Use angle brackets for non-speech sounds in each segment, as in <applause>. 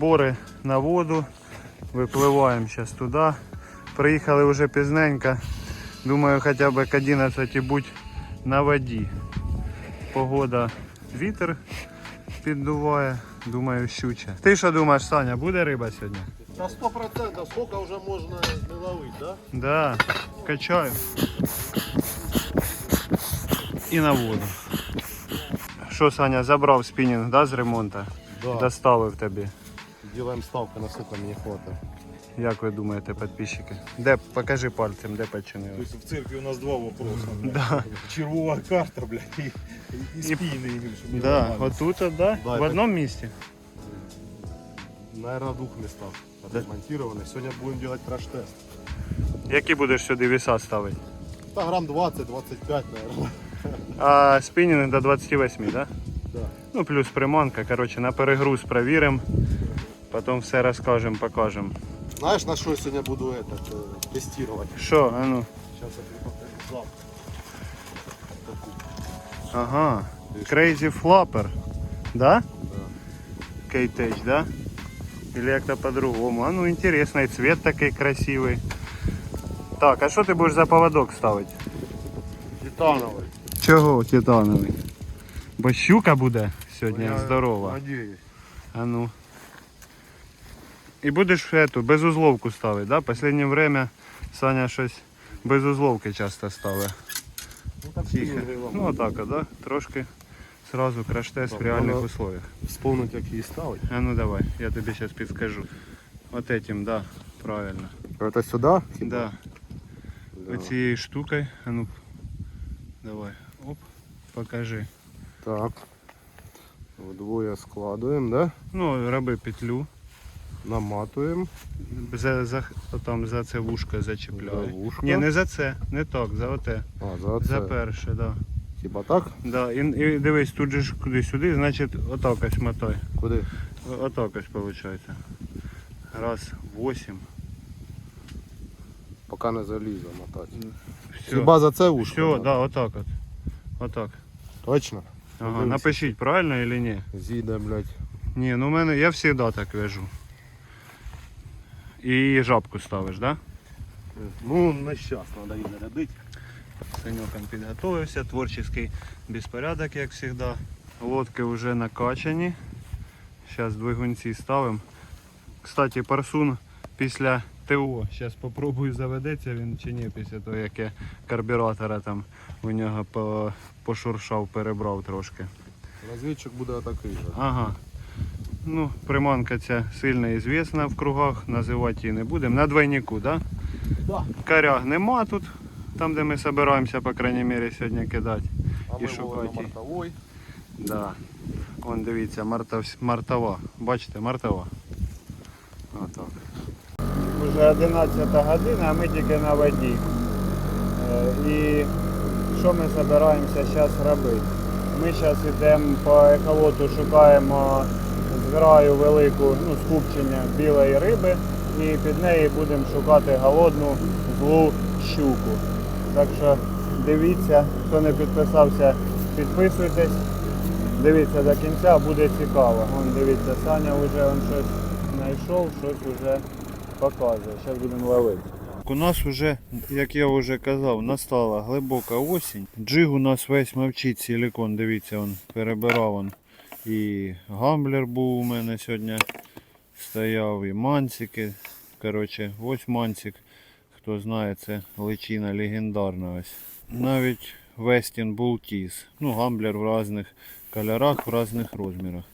збори на воду. Випливаємо зараз туди. Приїхали вже пізненько. Думаю, хоча б к 11 будь на воді. Погода, вітер піддуває. Думаю, щуча. Ти що думаєш, Саня, буде риба сьогодні? На 100% сколько уже можно не ловить, да? Да, качаю. І на воду. Що, Саня, забрав спінінг, да, з ремонту? Да. Доставив тобі Делаем ставку на сколько мне хватает. Як ви думаєте, підписчики? Де, покажи пальцем, де То починили. есть в церкви у нас два вопроса. блядь. <laughs> Да. Червовая карта, блядь, и, и спины именно, чтобы не Да, ломались. отут, от, да? Да, в это- одному місці. Наверное, в двух местах отремонтированы. Сегодня будем делать краш-тест. Які будеш сюди віса ставити? Да, грамм 20-25, наверное. А спінінг до 28, да? Да. Ну, плюс приманка, коротше, на перегруз перевіримо. Потім все розкажемо, покажемо. Знаешь, на что я сегодня буду этот, э, тестировать? Що, а ну. Сейчас я тебе покажу завтра. Ага. Crazy Flapper. Да? Да. Кейтеч, да? Или як-то по-другому. А ну интересно, і цвет такий красивий. Так, а що ти будеш за поводок ставити? Титановый. Чого титановий? Бо щука буде сьогодні Я здорова. Надеюсь. А ну. І будеш эту безузловку ставити, да? Последнє время Саня щось безузловки часто ставить. Ну так Тихо. спиннинг Ну отак, от, да? Трошки сразу краш-тест в Так, реальних вона- условиях. Вспомнить, как її ставить. А ну давай, я тобі сейчас підскажу. Вот этим, да, правильно. Это сюда? Да. Да. Оцією штукою. А ну. Давай. Оп. Покажи. Так. Вдвоє складуємо, да? Ну, роби петлю. Наматуємо. За, за, там за це вушко зачіпляй. За вушко? Ні, не за це, не так, за оте. А, за це. За перше, да. Хіба так? Да. І, і дивись, тут же ж куди-сюди, значить отак ось мотай. Куди? О- Отак ось виходить. Раз, восемь. Поки не залізу мотати. Все. Хіба за це вушко? Все, да, отак от. Отак. Точно? Ага, напишіть, правильно или ні? Зійде, блядь. Ні, ну в мене я завжди так вяжу. І жабку ставиш, так? Да? Ну, на щас треба її зарядити. Саньоком підготовився, творчий безпорядок, як завжди. Лодки вже накачані. Зараз двигунці ставимо. Кстати, парсун після ТО. Зараз спробую заведеться він чи ні, після того, як я карбюратора там у нього пошуршав, перебрав трошки. Розвідчик буде же. Ага. Ну, приманка ця сильно ізвісна в кругах, називати її не будемо. На двойнику, так? Да? Да. Коряг нема тут, там де ми збираємося, по крайній мірі, сьогодні кидати. А І шукати Да. Вон дивіться, мартов... мартова. Бачите, мартова. Отак. Уже 11 година, а ми тільки на воді. Е, І що ми збираємося зараз робити? Ми зараз йдемо по ехолоту, шукаємо зграю велику ну, скупчення білої риби і під неї будемо шукати голодну злу щуку. Так що дивіться, хто не підписався, підписуйтесь. Дивіться до кінця, буде цікаво. Вон дивіться, Саня вже он щось знайшов, щось вже показує. Зараз будемо ловити. У нас вже, як я вже казав, настала глибока осінь. Джиг у нас весь мовчить силикон, дивіться, он перебирав он. І гамблер був у мене сьогодні стояв, і мансики. Коротше, ось мансик. Хто знає, це личина легендарна ось. Навіть Westin Bultis. Ну, гамблер в різних кольорах, в різних розмірах.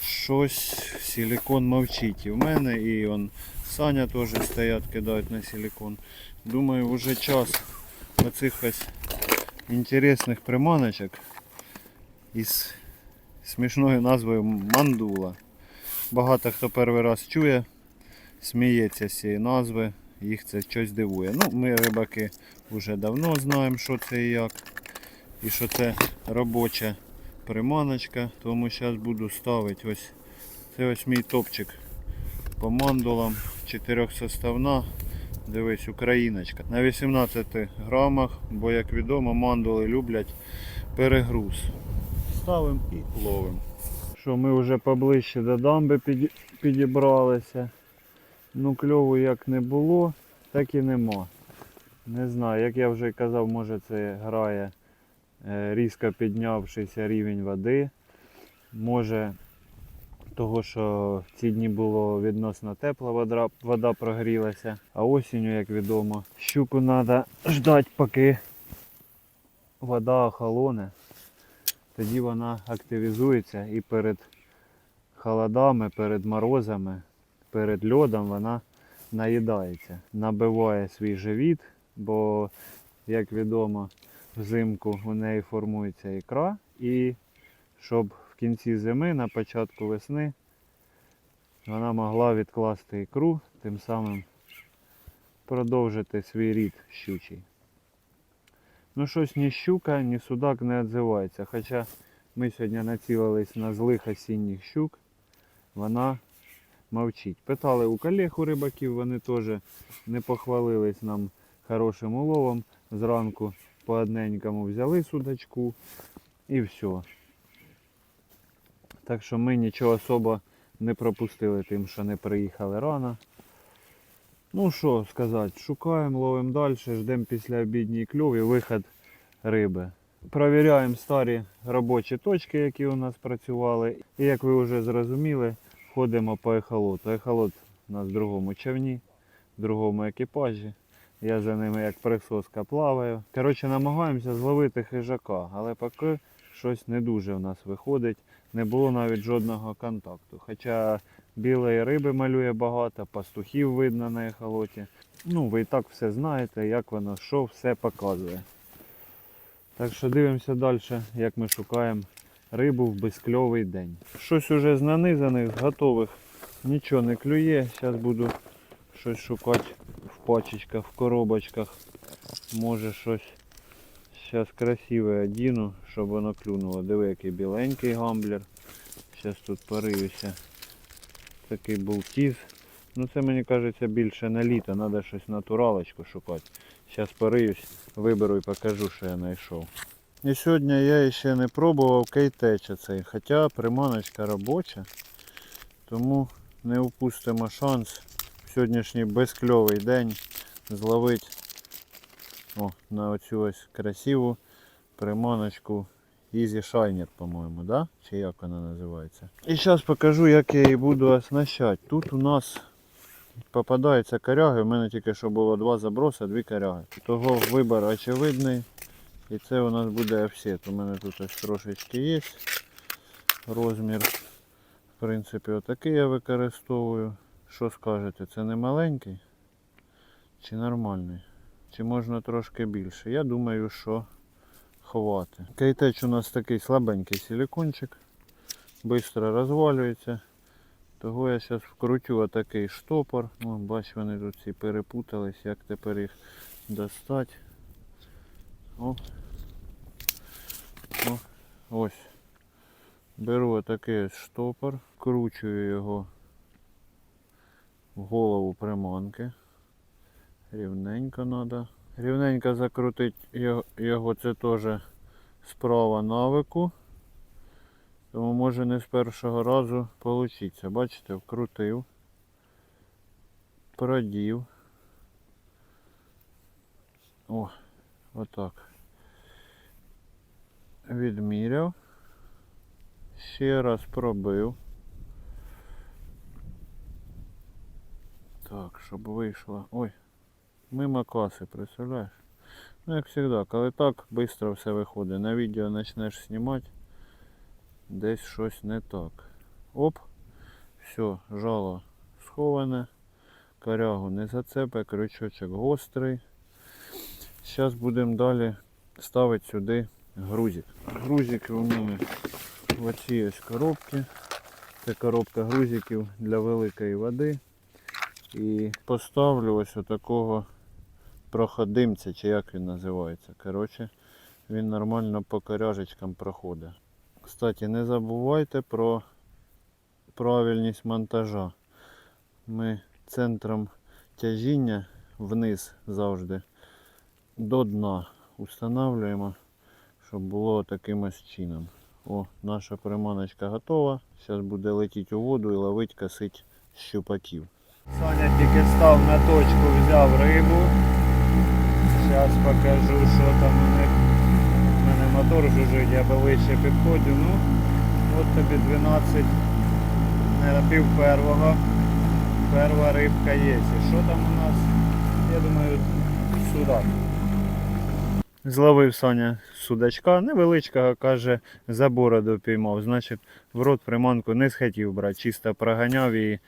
Щось силикон мовчить і в мене, і он Саня теж стоять, кидають на силикон. Думаю, вже час оцих ось інтересних приманочок із смішною назвою мандула. Багато хто перший раз чує, сміється з цієї назви, їх це щось дивує. Ну, ми рибаки вже давно знаємо, що це і як. І що це робоча приманочка, тому зараз буду ставити ось це ось мій топчик по мандулам. Чотирьохсоставна. Дивись, україночка. На 18 грамах, бо як відомо, мандули люблять перегруз. Ставимо і ловимо. що, ми вже поближче до дамби підібралися. Ну, кльову як не було, так і нема. Не знаю, як я вже казав, може це грає е, різко піднявшийся рівень води. Може того, що в ці дні було відносно тепла вода, вода прогрілася, а осінню, як відомо, щуку треба ждати, поки вода охолоне. Тоді вона активізується і перед холодами, перед морозами, перед льодом вона наїдається, набиває свій живіт, бо, як відомо, взимку у неї формується ікра, і щоб в кінці зими, на початку весни, вона могла відкласти ікру, тим самим продовжити свій рід щучий. Ну щось ні щука, ні судак не відзивається. Хоча ми сьогодні націлились на злих осінніх щук, вона мовчить. Питали у колег у рибаків, вони теж не похвалились нам хорошим уловом. Зранку по одненькому взяли судачку і все. Так що ми нічого особо не пропустили тим, що не приїхали рано. Ну що сказати, шукаємо, ловимо далі, ждемо після обідній кльов і вихід риби. Провіряємо старі робочі точки, які у нас працювали. І як ви вже зрозуміли, ходимо по ехолоту. Ехолот у нас в другому човні, в другому екіпажі. Я за ними як присоска плаваю. Коротше, намагаємося зловити хижака, але поки щось не дуже в нас виходить. Не було навіть жодного контакту. Хоча білої риби малює багато, пастухів видно на ехолоті. Ну, ви і так все знаєте, як воно, що все показує. Так що дивимося далі, як ми шукаємо рибу в безкльовий день. Щось уже з нанизаних, готових, нічого не клює. Зараз буду щось шукати в пачечках, в коробочках. Може щось зараз красиве одіну, щоб воно клюнуло. Диви, який біленький гамблер. Зараз тут пориюся. Такий болтіз. Ну це мені кажеться більше на літо, треба щось натуралочку шукати. Зараз пориюсь, виберу і покажу, що я знайшов. І сьогодні я ще не пробував кейтеча цей, хоча приманочка робоча, тому не упустимо шанс в сьогоднішній безкльовий день зловити на оцю ось красиву приманочку Easy Shiner, по-моєму, да? Чи як вона називається. І зараз покажу, як я її буду оснащати. Тут у нас попадаються коряги. У мене тільки що було два заброси, дві коряги. Того вибір очевидний. І це у нас буде офсет. У мене тут ось трошечки є. Розмір. В принципі, отакий я використовую. Що скажете, це не маленький? Чи нормальний? Чи можна трошки більше? Я думаю, що хвати. Кейтеч у нас такий слабенький силикончик. Бистро розвалюється. Того я зараз вкрутю отакий штопор. О, бач, вони тут всі перепутались, як тепер їх достати. О. О. Ось. Беру отакий штопор, вкручую його в голову приманки. Рівненько треба. Рівненько закрутити його, це теж справа навику. Тому може не з першого разу вийти. Бачите, вкрутив, продів. О, отак. Відміряв. Ще раз пробив. Так, щоб вийшло. Ой, мимо каси, представляєш? Ну, як завжди, коли так, швидко все виходить. На відео почнеш знімати, десь щось не так. Оп, все, жало сховане, корягу не зацепе, крючочок гострий. Зараз будемо далі ставити сюди грузик. Грузики у мене в оцій ось коробці. Це коробка грузиків для великої води. І поставлю ось отакого проходимця, чи як він називається. Коротше, він нормально по коряжечкам проходить. Кстати, не забувайте про правильність монтажа. Ми центром тяжіння вниз завжди до дна встановлюємо, щоб було таким ось чином. О, наша приманочка готова. Зараз буде летіти у воду і ловить косить щупаків. Саня тільки став на точку, взяв рибу. Зараз покажу, що там у них. У мене мотор жужить, я ближче підходжу. Ну, от тобі 12, не пів первого. Перша рибка є. І що там у нас? Я думаю, судак. Зловив Саня судачка, невеличкого, каже, за бороду піймав. Значить, в рот приманку не схотів брати, чисто проганяв її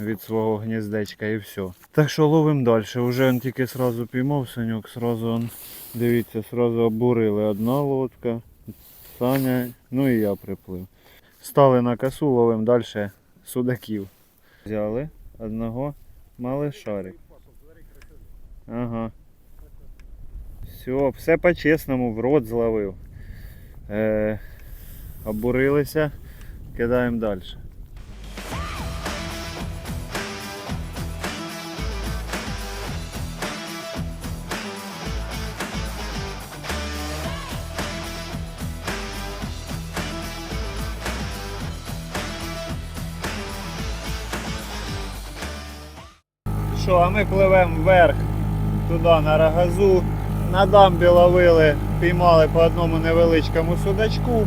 від свого гніздечка і все. Так що ловимо далі. Уже он тільки сразу піймав санюк, сразу он, дивіться, сразу обурили одна лодка, Саня, ну і я приплив. Стали на косу, ловимо далі судаків. Взяли одного малишарик. Ага. Все, все по-чесному, в рот зловив. Е, обурилися, кидаємо далі. А ми пливемо вверх туди на рогазу. На дамбі ловили, піймали по одному невеличкому судачку.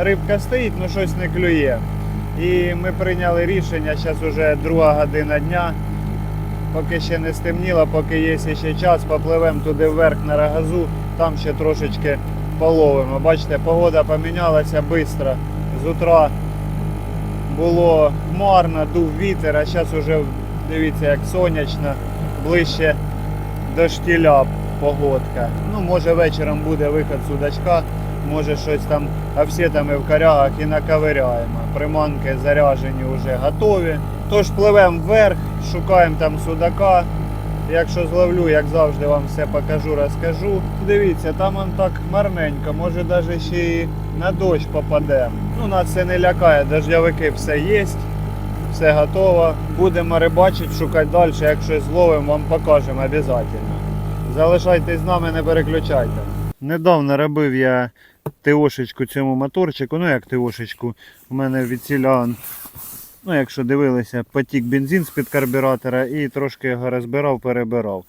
Рибка стоїть, ну щось не клює. І ми прийняли рішення, зараз вже друга година дня. Поки ще не стемніло, поки є ще час, попливемо туди вверх на рогазу, там ще трошечки половимо. Бачите, погода помінялася швидко. З утра було хмарно, дув вітер, а зараз вже дивіться як сонячно, ближче до штіля погодка. Ну, може вечором буде виход судачка, може щось там офсетами в корягах і наковиряємо. Приманки заряжені вже готові. Тож пливемо вверх, шукаємо там судака. Якщо зловлю, як завжди, вам все покажу, розкажу. Дивіться, там он так марненько, може навіть ще і на дощ попадемо. Ну, нас це не лякає, дождявики все є, все готово. Будемо рибачити, шукати далі. Якщо зловимо, вам покажемо обов'язково. Залишайтесь з нами, не переключайте. Недавно робив я ТОшечку цьому моторчику. Ну як ТОшечку, у мене від цілян, ну якщо дивилися, потік бензин з-під карбюратора і трошки його розбирав, перебирав.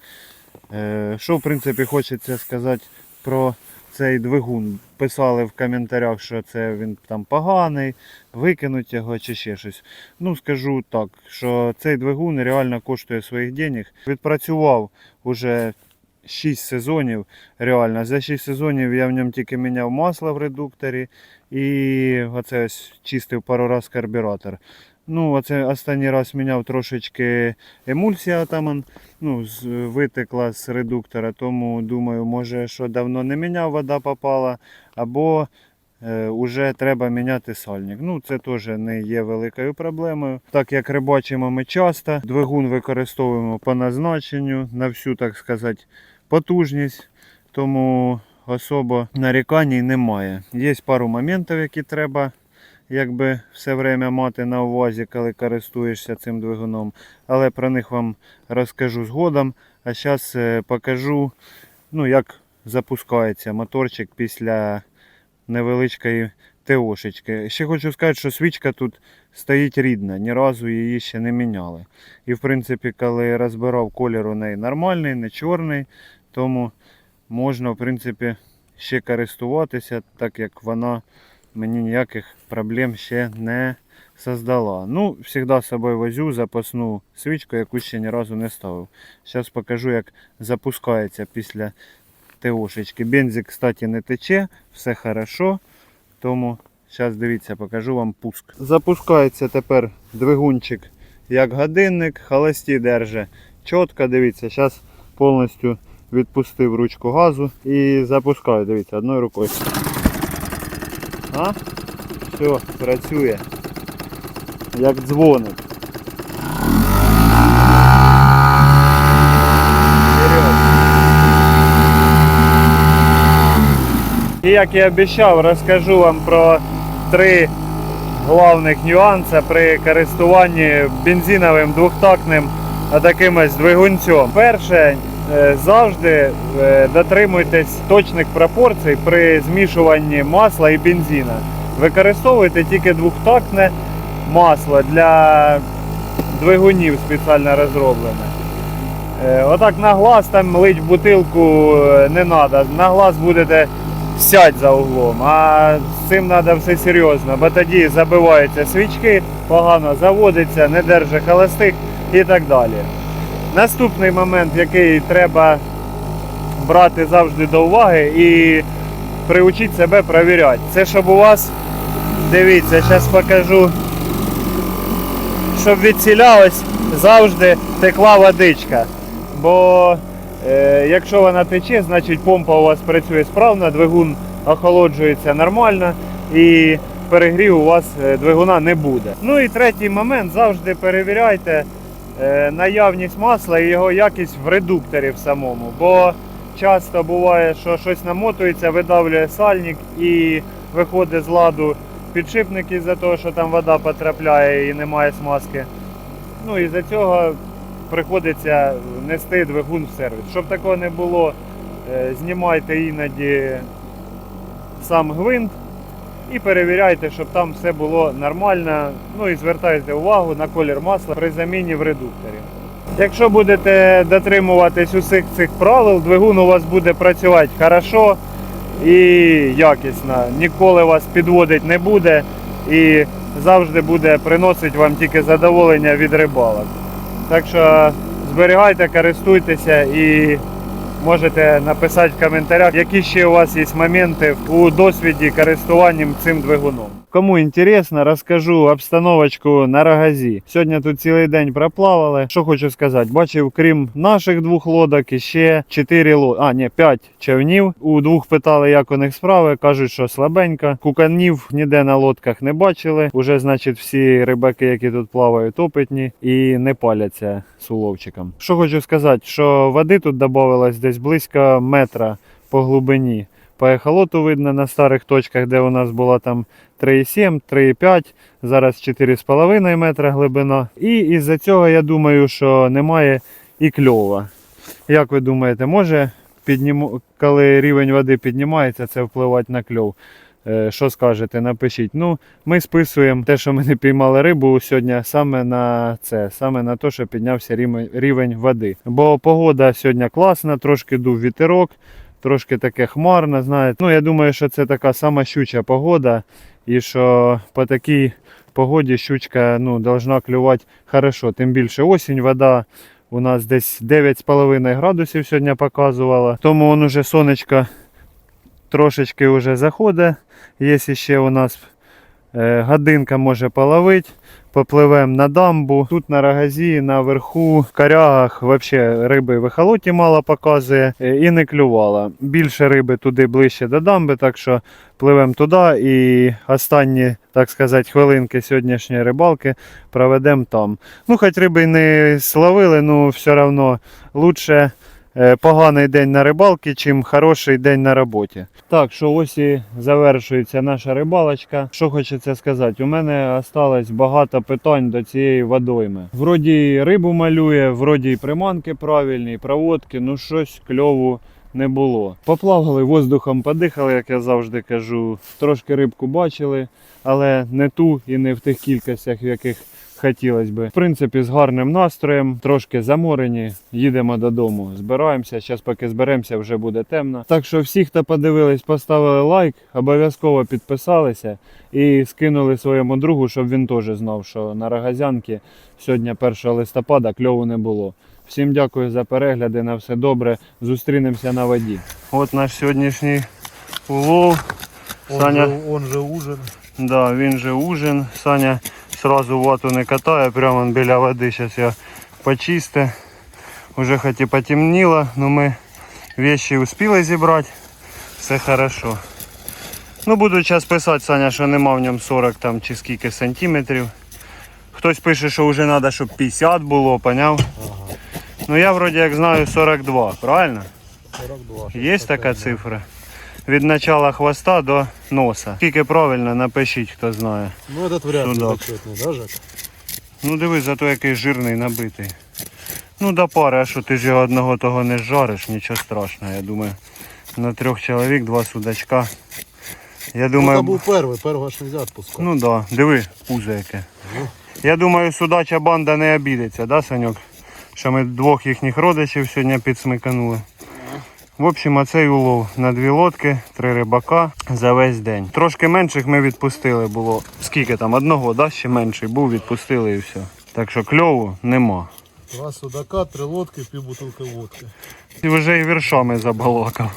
Е, що в принципі хочеться сказати про цей двигун. Писали в коментарях, що це він там поганий, викинуть його чи ще щось. Ну скажу так, що цей двигун реально коштує своїх денег. Відпрацював уже 6 сезонів. Реально, за 6 сезонів я в ньому тільки міняв масло в редукторі і оце ось чистив пару раз карбюратор. Ну, оце останній раз міняв трошечки емульсія там ну, витекла з редуктора, тому думаю, може, що давно не міняв, вода попала, або е, уже треба міняти сальник. Ну, це теж не є великою проблемою. Так як рибачимо ми часто, двигун використовуємо по назначенню на всю, так сказати, потужність, тому особо нарікань немає. Є пару моментів, які треба якби все время мати на увазі, коли користуєшся цим двигуном. Але про них вам розкажу згодом. А зараз покажу, ну, як запускається моторчик після невеличкої ТОшечки. Ще хочу сказати, що свічка тут стоїть рідна, ні разу її ще не міняли. І в принципі, коли розбирав колір у неї нормальний, не чорний, тому можна в принципі ще користуватися, так як вона мені ніяких проблем ще не создала. Ну, завжди з собою возю запасну свічку, яку ще ні разу не ставив. Зараз покажу, як запускається після ТОшечки. Бензик, кстати, не тече, все хорошо. Тому зараз дивіться, покажу вам пуск. Запускається тепер двигунчик як годинник, холості держи. Чітко, дивіться, зараз повністю відпустив ручку газу і запускаю, дивіться, одною рукою. А? Все, працює. Як дзвоник. І як і обіцяв, розкажу вам про три головних нюанси при користуванні бензиновим двохтактним таким ось двигунцем. Перше, завжди е, дотримуйтесь точних пропорцій при змішуванні масла і бензина. Використовуйте тільки двохтактне масло для двигунів спеціально розроблене. Е, Отак на глаз там лить бутилку е, не треба. На глаз будете сядь за углом. А з цим треба все серйозно, бо тоді забиваються свічки, погано заводиться, не держить холостих і так далі. Наступний момент, який треба брати завжди до уваги і приучити себе перевіряти. Це щоб у вас, дивіться, зараз покажу, щоб відсілялось завжди текла водичка. Бо е, якщо вона тече, значить помпа у вас працює справно, двигун охолоджується нормально і перегрів у вас е, двигуна не буде. Ну і третій момент, завжди перевіряйте наявність масла і його якість в редукторі в самому. Бо часто буває, що щось намотується, видавлює сальник і виходить з ладу підшипник із-за того, що там вода потрапляє і немає смазки. Ну і за цього приходиться нести двигун в сервіс. Щоб такого не було, е, знімайте іноді сам гвинт і перевіряйте, щоб там все було нормально. Ну і звертайте увагу на колір масла при заміні в редукторі. Якщо будете дотримуватись усіх цих правил, двигун у вас буде працювати хорошо і якісно. Ніколи вас підводить не буде і завжди буде приносити вам тільки задоволення від рибалок. Так що зберігайте, користуйтеся і можете написати в коментарях, які ще у вас є моменти у досвіді користуванням цим двигуном. Кому інтересно, розкажу обстановочку на рогазі. Сьогодні тут цілий день проплавали. Що хочу сказати, бачив, крім наших двох лодок, іще 4 лодки, а ні, 5 човнів. У двох питали, як у них справи. Кажуть, що слабенько. Куканів ніде на лодках не бачили. Уже, значить, всі рибаки, які тут плавають, опитні і не паляться з уловчиком. Що хочу сказати, що води тут додавалось десь близько метра по глибині. По ехолоту видно на старих точках, де у нас була там 3,7, 3,5, зараз 4,5 метра глибина. І із-за цього я думаю, що немає і кльова. Як ви думаєте, може, підніму... коли рівень води піднімається, це впливати на кльов? Е, Що скажете, напишіть. Ну, ми списуємо те, що ми не піймали рибу сьогодні, саме на це, саме на те, що піднявся рівень води. Бо погода сьогодні класна, трошки дув вітерок, трошки таке хмарно, знаєте. Ну, я думаю, що це така сама щуча погода, і що по такій погоді щучка ну, должна клювати хорошо. Тим більше осінь, вода у нас десь 9,5 градусів сьогодні показувала. Тому он уже сонечко трошечки вже заходить. Є ще у нас годинка може половити. Попливемо на дамбу. Тут на рогазі, наверху, в корягах взагалі риби в ехолоті мало показує е, і не клювала. Більше риби туди ближче до дамби, так що пливемо туди і останні, так сказати, хвилинки сьогоднішньої рибалки проведемо там. Ну, хоч риби не словили, ну все одно лучше е, поганий день на рибалці, чим хороший день на роботі. Так, що ось і завершується наша рибалочка. Що хочеться сказати, у мене осталось багато питань до цієї водойми. Вроді рибу малює, вроді і приманки правильні, проводки, ну щось кльову не було. Поплавали воздухом, подихали, як я завжди кажу. Трошки рибку бачили, але не ту і не в тих кількостях, в яких хотілося би. В принципі, з гарним настроєм, трошки заморені, їдемо додому. Збираємося. Зараз, поки зберемося, вже буде темно. Так що всі, хто подивились, поставили лайк, обов'язково підписалися і скинули своєму другу, щоб він теж знав, що на Рогазянки сьогодні 1 листопада кльову не було. Всім дякую за перегляди, на все добре. Зустрінемося на воді. От наш сьогоднішній улов. Он, Саня. же, он же ужин. Да, він же ужин. Саня сразу вату не катає, прямо біля води. Зараз я почистю. Уже хоч і потемніло, але ми вещи успіли зібрати. Все хорошо. Ну буду зараз писати, Саня, що нема в ньому 40 там чи скільки сантиметрів. Хтось пише, що вже треба, щоб 50 було, поняв? Ага. Ну я вроді як знаю 42, правильно? 42. Є така цифра? Від начала хвоста до носа. Скільки правильно, напишіть, хто знає. Ну этот вряд ли Судак. зачетный, да, Жек? Ну дивись, зато який жирний набитий. Ну, до пари, а що ти ж його одного того не жариш, нічого страшного. Я думаю, на трьох чоловік, два судачка. Я думаю, Це був перший, першого ж не можна відпускати. ну да, диви, пузо яке. Я думаю, судача банда не обідеться, да, Саньок? Що ми двох їхніх родичів сьогодні підсмиканули. В общем, оцей улов на дві лодки, три рибака за весь день. Трошки менших ми відпустили було. Скільки там? Одного, да? ще менший був, відпустили і все. Так що кльову нема. Два судака, три лодки, пів бутилки водки. І вже і віршами забалакав.